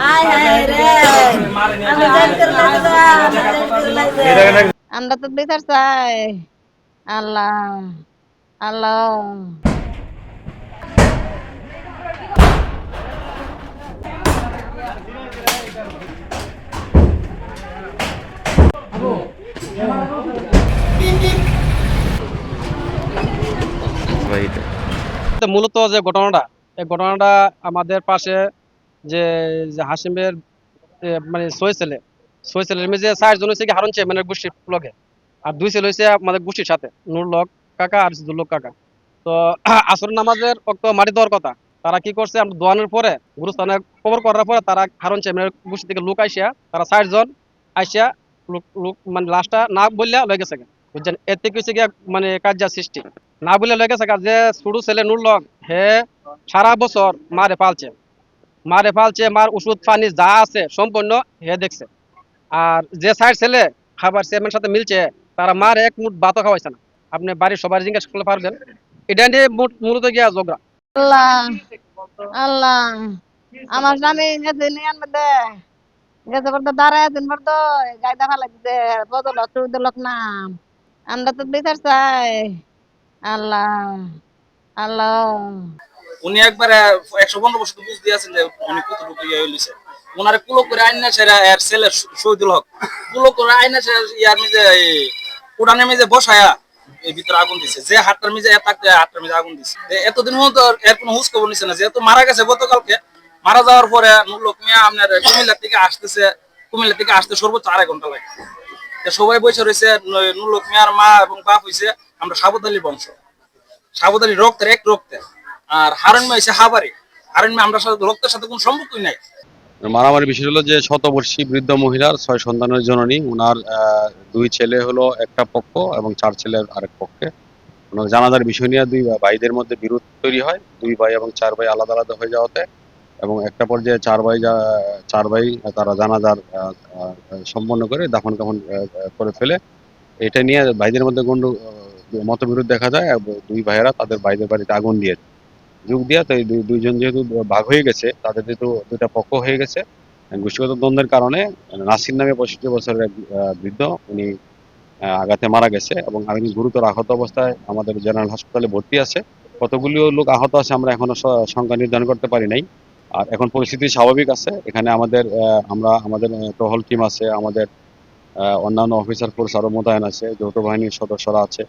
হায় লাগলাম আমরা তো বিচার চাই। আল্লাহ আল্লাহ। তো মূলত যে ঘটনাটা, এই ঘটনাটা আমাদের পাশে যে হাসিমের মানে ছয় ছেলে ছয় ছেলের মেয়ে যে চারজন হয়েছে কি হারুন চেয়ারম্যানের গোষ্ঠীর লগে। আর দুই ছেলে হয়েছে আমাদের গোষ্ঠীর সাথে, নূর লক কাকা আর দুল্লক কাকা। তো আসর নামাজের অক্ত মাটি দেওয়ার কথা, তারা কি করছে, আমরা দোয়ানোর পরে, গুরুস্থানে খবর করার পরে তারা হারুন চেয়ারম্যানের গোষ্ঠী থেকে লোক আইসিয়া, তারা চারজন আইসিয়া, লোক লোক মানে লাস্টটা না বললে লয়ে গেছে বুঝছেন? থেকে হচ্ছে গিয়া মানে কার্যার সৃষ্টি। না বলে লয়ে গেছে যে ছোট ছেলে নূর লক হে সারা বছর মারে পালছে। মারে পালছে মার ওষুধ, পানি যা আছে সম্পূর্ণ হে দেখছে। আর যে সাইড ছেলে খাবার চেয়ারম্যানের সাথে মিলছে, তারা মার এক মুঠ ভাতও খাওয়াইছে না। আপনি বাড়ির সবার জিজ্ঞেস করলে পারবেন। এটা নিয়ে মূলত গিয়া ঝগড়া। আল্লাহ আল্লাহ, আমার স্বামী গেছে আল্লাহ আল্লাহ। উনি একবারে একশো পনেরো বছর বুঝ দিয়েছেন যে উনি কতটুকু ইয়ে হইছে ওনারে কুলো করে আইনা সেরা এর ছেলে শহীদুল হক। কুলো করে আইনা সেরা ইয়ার মিজে উড়ানে মিজে বসায়া এই ভিতরে আগুন দিছে। যে হাতটার মিজে থাকতে হাতটার মিজে আগুন দিছে। এতদিন পর্যন্ত এর কোনো হুঁশ খবর নিছে না। যেহেতু মারা গেছে গতকালকে, মারা যাওয়ার পরে নুরলোক মিয়া আপনার কুমিল্লা থেকে আসতেছে। কুমিল্লা থেকে আসতে সর্বোচ্চ আড়াই ঘণ্টা লাগে। সবাই বসে রয়েছে নুরলোক মিয়ার মা এবং বাপ হইছে, আমরা সাবধানী বংশ। সাবধানী রক্তের এক রক্তের আর হারণ মা হচ্ছে হাবারি। হারণ আমরা সাথে রক্তের সাথে কোনো সম্পর্কই নাই। মারামারি বিষয় হলো যে শতবর্ষী বৃদ্ধ মহিলার ছয় সন্তানের জননী ওনার দুই ছেলে হলো একটা পক্ষ এবং চার ছেলের আরেক পক্ষে। ওনার জানাজার বিষয় নিয়ে দুই ভাইদের মধ্যে বিরোধ তৈরি হয় দুই ভাই এবং চার ভাই আলাদা আলাদা হয়ে যাওয়াতে এবং একটা পর্যায়ে চার ভাই চার ভাই তারা জানাজার সম্পন্ন করে দাফন কাফন করে ফেলে। এটা নিয়ে ভাইদের মধ্যে আহ, মতবিরোধ দেখা যায় দুই ভাইয়েরা তাদের ভাইদের বাড়িতে আগুন দিয়ে দেয়। যোগ দিয়া, তো এই দুই- দুইজন যেহেতু ভাগ হয়ে গেছে, তাদের যেহেতু দুইটা পক্ষ হয়ে গেছে গোষ্ঠীগত দ্বন্দ্বের কারণে নাসির নামে পঁয়ষট্টি বছরের এক বৃদ্ধ, উনি আঘাতে মারা গেছে এবং আমি গুরুতর আহত অবস্থায় আমাদের জেনারেল হাসপাতালে ভর্তি আছে। কতগুলো লোক আহত আছে আমরা এখনও সংখ্যা নির্ধারণ করতে পারি নাই। আর এখন পরিস্থিতি স্বাভাবিক আছে। এখানে আমাদের আমরা, আমাদের টহল টিম আছে, আমাদের অন্যান্য অফিসার ফোর্স আরও মোতায়েন আছে, যৌথ বাহিনীর সদস্যরা আছে।